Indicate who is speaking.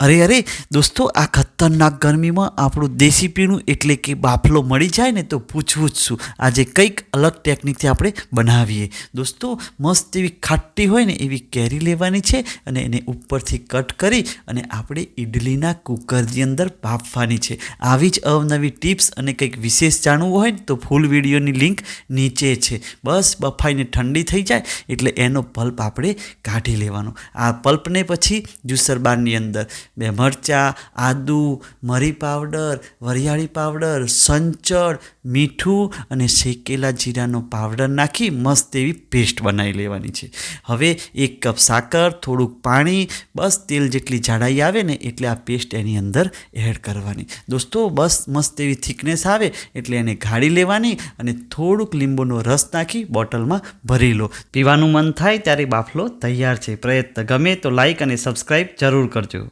Speaker 1: અરે અરે દોસ્તો આ ખતરનાક ગરમીમાં આપણું દેશી પીણું એટલે કે બાફલો મળી જાય ને તો પૂછવું જ શું. આજે કંઈક અલગ ટેકનિકથી આપણે બનાવીએ. દોસ્તો, મસ્ત એવી ખાટી હોય ને એવી કેરી લેવાની છે અને એને ઉપરથી કટ કરી અને આપણે ઇડલીના કુકરની અંદર બાફવાની છે. આવી જ અવનવી ટિપ્સ અને કંઈક વિશેષ જાણવું હોય ને તો ફૂલ વિડીયોની લિંક નીચે છે. બસ બફાઈને ઠંડી થઈ જાય એટલે એનો પલ્પ આપણે કાઢી લેવાનો. આ પલ્પને પછી જ્યુસર બારની અંદર બે મરચાં, આદુ મરી પાવડર, વરિયાળી પાવડર, સંચળ, મીઠું અને શેકેલા જીરાનો પાવડર નાખી મસ્ત એવી પેસ્ટ બનાવી લેવાની છે. હવે એક કપ સાકર, થોડુંક પાણી, બસ તેલ જેટલી જાડાઈ આવે ને એટલે આ પેસ્ટ એની અંદર એડ કરવાની. દોસ્તો, બસ મસ્ત એવી થિકનેસ આવે એટલે એને ગાળી લેવાની અને થોડુંક લીંબુનો રસ નાખી બોટલમાં ભરી લો. પીવાનું મન થાય ત્યારે બાફલો તૈયાર છે. પ્રયત્ન ગમે તો લાઈક અને સબસ્ક્રાઈબ જરૂર કરજો.